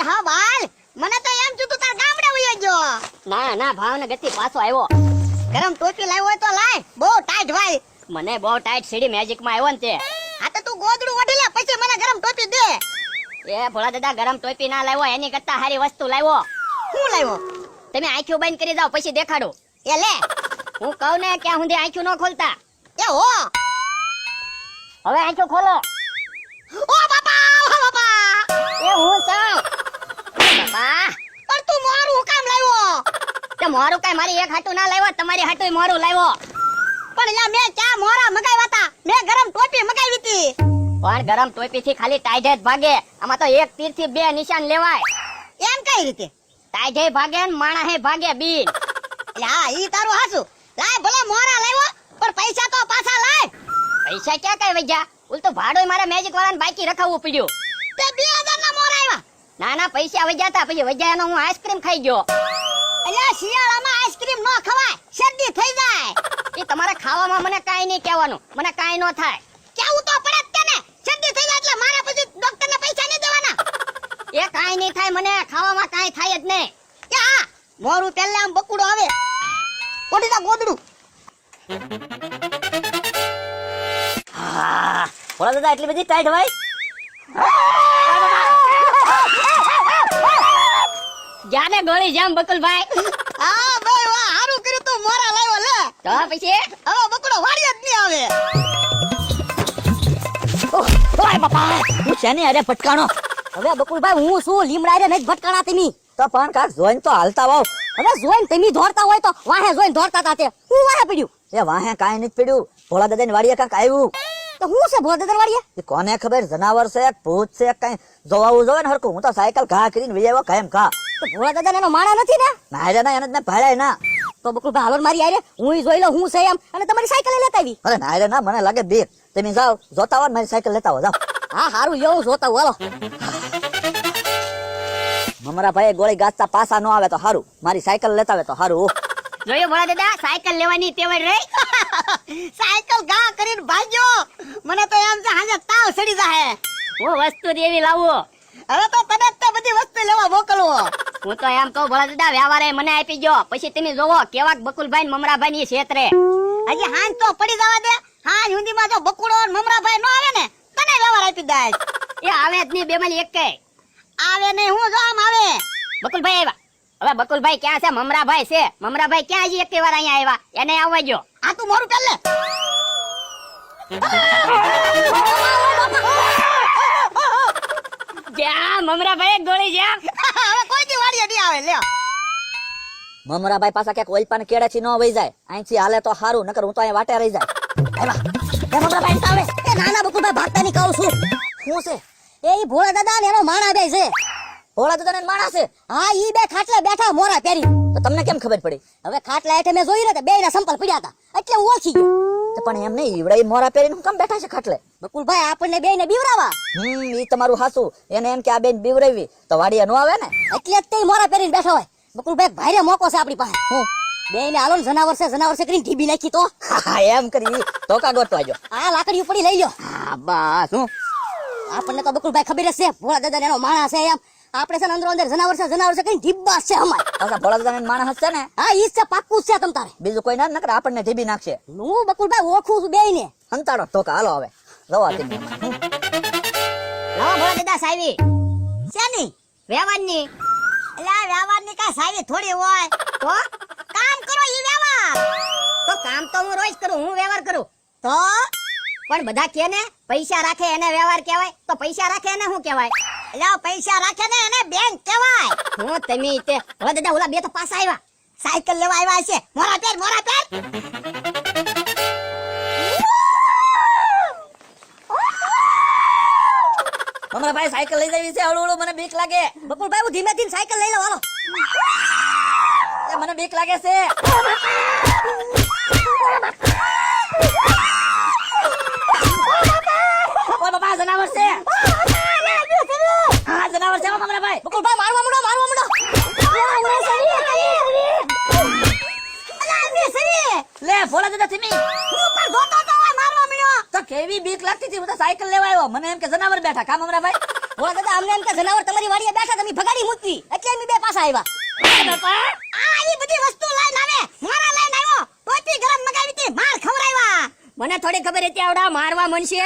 બાલ હા બાલ મને તો એમ છું તું તાર ગામડે વયો ગયો. ના ના ભાવનગરથી પાછો આવ્યો. ગરમ ટોપી લાવ્યો હોય તો લાય. બહુ ટાઈટ ભાઈ. મને બહુ ટાઈટ સીડી મેજિકમાં આવ્યો ને તે. આ તો તું ગોદડું ઓઢી લે પછી મને ગરમ ટોપી દે. એ ભોળા દાદા ગરમ ટોપી ના લાવ્યો એની કરતા સારી વસ્તુ લાવ્યો. હું લાવ્યો? તમે આંખો બંધ કરી દો પછી દેખાડો. એ લે. હું કહું ને ક્યાં સુધી આંખો ન ખોલતા? એ હો. હવે આંખો ખોલો. ઓ બાપા ઓ બાપા. એ હું છું. પણ તું મારું કામ લાવ્યો? તે મોરું કઈ મારી એક હાટું ના લાવ્યો તમારી હાટું મોરું લાવ્યો. પણ લ્યા મેં ચા મોરા મગાવ્યા હતા. મેં ગરમ ટોપી મગાવી હતી. પણ ગરમ ટોપી થી ખાલી ટાઈટ જ ભાગે. આમાં તો એક તીરથી બે નિશાન લેવાય. એમ કઈ રીતે? ટાઈટ ભાગે ને માણા હે ભાગે બીન લા ઈ તારું હાસું લાય ભલે મોરા લાવ્યો પણ પૈસા તો પાછા લાય. પૈસા ક્યાં કઈ વજ્યા ઉલટું ભાડું મારે મેજિક વાળાને બાકી રખાવવું પડ્યું. તે બે આવ્યા ના ના પૈસા વજ્યા હતા પછી વજ્યા એનો હું આઈસ્ક્રીમ ખાઈ ગયો. એટલે શિયાળામાં આઈસ્ક્રીમ ન ખવાય શરદી થઈ જાય. એ તમારે ખાવામાં મને કાઈ નહીં કહેવાનું મને કાઈ ન થાય. કેવું તો પડે જ તેને શરદી થઈ જાય એટલે મારા પછી ડોક્ટરને પૈસા નહીં દેવાના. એ કાઈ નહીં થાય મને ખાવામાં કાઈ થાય જ નહીં. કે હા મોરું પહેલા આમ બકુડો આવે. ઓડી જા ગોદડું. હા બોલા દાદા એટલી બધી ટાઈટ હોય? જાને ગોળી જામ બકુલભાઈ. હા ભાઈ વાહ હારું કર્યું તું મોરા લાવ્યો લે. તો પછી? હવે બકુડો વાળી જ નહીં આવે. ઓય બાપા હું શેની અરે ભટકાણો? હવે બકુલભાઈ હું શું લીમડા રે નહીં ભટકાણા તમે તો પણ કાક જોઈન તો હાલતા વાવ. હવે જોઈન તમે ધોરતા હોય તો વાહે જોઈને ધોરતા તાતે હું વાહે પડ્યું? એ વાહે કાંઈ નથી પડ્યું. ભોળા દાદાની વાડીએ કાંક આવ્યું. તો હું છે ભોળા વાળીએ એ કોને ખબર? જનાવર છે ભૂત છે કઈ? જોવાવું જોવે ને હરકું હું તો સાયકલ ઘા કરીને વિજય કાયમ ઘા. તો ભોળા દાદા એનો માણા નથી ને? મારા ના એને ભાડે ના. તો બકુલભાઈ હાલો ને મારી આરે હું જોઈ લઉં હું છે એમ અને તમારી સાયકલ લેતા આવી. અરે ના રે ના મને લાગે બે. તમે જાઓ જોતા હો મારી સાયકલ લેતા હો જાઓ. હા હારું એવું જોતા હાલો. મમરા ભાઈ ગોળી ગાજતા પાસા ન આવે તો હારું. મારી સાયકલ લેતા આવે તો હારું. જોયો ભોળા દાદા? સાયકલ લેવાની ટેવડ રહી. સાયકલ ઘા કરીને ભાગ્યો. મને તો એમ છે હાજે તાવ સડી જાહે. ઓ વસ્તુ દેવી લાવું. હવે તો કદાચ તો બધી વસ્તુ લેવા મોકલવો. હું તો એમ કહું ભલા દાદા વ્યવહારે મને આપી ગયો પછી તમે જોવો કેવાક બકુલભાઈ ને મમરાભાઈ ની ક્ષેત્રે હજી હાંજ તો પડી જવા દે. હાંજ હુંદીમાં જો બકુડો ને મમરાભાઈ નો આવે ને તને વ્યવહાર આપી દે એ આવે જ નહીં બે માં એક કે આવે નહીં હું જો આમ આવે. બકુલભાઈ આવ્યા. હવે બકુલભાઈ ક્યાં છે? મમરાભાઈ છે. મમરાભાઈ ક્યાં હજી એક વાર અહીંયા આવ્યા? એને આવવા જો આ તું મોરું પહેલે મમરાભાઈ ગોળી જ્યાં. હવે કોઈ દી વાડીએ નહીં આવે લ્યો. મમરા ભાઈ પાછા ક્યાંક ઓલપાન કેળાથી ન વહી જાય. અહીંથી હાલે તો હારું નકર હું તો અહીંયા વાટે રહી જાય. એ મમરાભાઈ આવે. એ નાના બકુભાઈ ભાગતા ની કહું છું. શું છે? એ ભોળા દાદા ને એનો માણા બે છે. ભોળા દાદા ને માણસ છે? હા ઈ બે ખાટલે બેઠા મોરા પહેરી. તો તમને કેમ ખબર પડી? હવે ખાટલા હેઠે મેં જોઈ રહ્યા બે ના સંપલ પડ્યા હતા. એટલે હું ઓળખી ગયો. તો પણ એમ નહીં ઈવડાઈ મોરા પહેરીને હું કેમ બેઠા છે ખાટલે? બકુલભાઈ આપણને બે ને બીવરાવા. હમ ઈ તમારું હાસું. એને એમ કે આ બેન બીવરાવી તો વાડીએ નો આવે ને? એટલે જ તે મોરા પહેરીને બેઠા હોય. બકુલભાઈ ભાઈરે મોકો છે આપણી પાસે. હું? બે ને હાલો ને જનાવર છે જનાવર છે કરીને ઢીબી નાખી તો. એમ કરી તો કા ગોતવા જો આ લાકડી ઉપડી લઈ લ્યો. હા બસ હું. આપણને તો બકુલભાઈ ખબર હશે ભોળા દાદા એનો માણસ છે એમ. આપણે છે અંદર અંદર જનાવર છે જનાવર છે કઈ ઢીબા છે અમાર. પાછા ભોળા માણસ છે ને હા ઈ છે પાક્કું છે તમ તારે. બીજું કોઈ ના નકર આપણને ઢીબી નાખશે. હું બકુલભાઈ ઓખું છું બે ને હંતાડો તો કા હાલો હવે. રવા દે. લાવો ભોળા દાદા સાહેબી શેની? વ્યવહારની. એટલે આ વ્યવહારની કાંઈ સાવી થોડી હોય. તો કામ કરો ઈ વ્યવહાર. તો કામ તો હું રોજ કરું હું વ્યવહાર કરું. તો પણ બધા કે ને, પૈસા રાખે એને વ્યવહાર કહેવાય, તો પૈસા રાખે એને શું કહેવાય? એટલે પૈસા રાખે ને એને બેંક કહેવાય. હું તમે તે દાદા ઓલા બે તો પાછા આવ્યા. સાયકલ લેવા આવ્યા છે મોરા પેર મોરા પેર મમરા ભાઈ સાયકલ લઈ જવી છે હળુ હળુ મને બીક લાગે. બકુલભાઈ હું ધીમે ધીમે સાયકલ લઈ લઉં, હાલો. મને બીક લાગે છે. જનાવર છે હા જનાવર છે મમરા ભાઈ. બકુલભાઈ મારવા માંડો મારવા માંડો. લે ફોલા દાદા તમે ઉપર ગોતો તો મારવા મળ્યો તો કેવી બીક લાગતી હતી હું તો સાયકલ લેવા આવ્યો. મને એમ કે જનાવર બેઠા. કા મમરા ભાઈ? ભોળા દાદા અમને એમ કે જનાવર તમારી વાડીએ બેઠા તમે ભગાડી મૂકી. એટલે અમે બે પાછા આવ્યા. આ ઈ બધી વસ્તુ લઈને આવે મારા લઈને આવ્યો. ટોપી ગરમ મગાવી હતી. માર ખવડાવ્યા. મને થોડી ખબર હતી આવડા મારવા મનશે.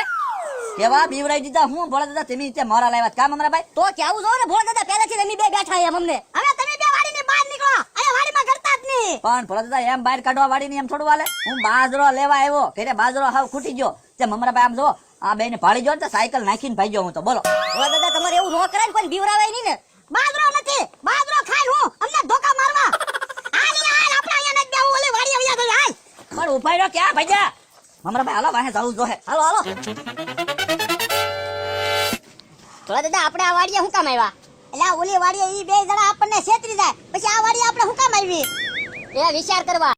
કેવા બીવડાઈ દીધા હું ભોળા દાદા તમે રીતે મારા લાવ્યા કામ અમારા ભાઈ તો કેવું જો ને ભોળા દાદા પહેલેથી જ અમે બે બેઠા એમ અમને. હવે તમે બે વાડીની બહાર નીકળો. અહીંયા વાડીમાં કરતા જ નહીં. પણ ભોળા દાદા એમ બહાર કાઢવા વાળી ની એમ થોડું વાલે હું બાજરો લેવા આવ્યો ફેરે બાજરો હાવ ખૂટી ગયો. તે મમરા ભાઈ આમ જો આ બેને ભાળી ગયો ને તો સાયકલ નાખીને ભાઈ ગયો હું તો. બોલો. ભોળા દાદા તમારે એવું રોક કરાય ને કોઈ બીવરાવાય નહીં ને. બાજરો નથી. બાજરો ખાઈ હું. અમને ધોકા મારવા. હાલ હાલ આપણે અહીંયા નથી બેહવું. ઓલે વાડી આવ્યા તો હાલ. પણ ઉપાય રહ્યો ક્યાં ભાઈ મમરા હાલો વાહે જવું જોહે. હાલો હાલો. ભોળા દાદા આપણે આ વાડીએ શું કામ આવ્યા એટલે ઓલી વાડીએ ઈ બે જણા આપણને છેતરી જાય. પછી આ વાડીએ આપણે હું કામ આવી એ વિચાર કરવા.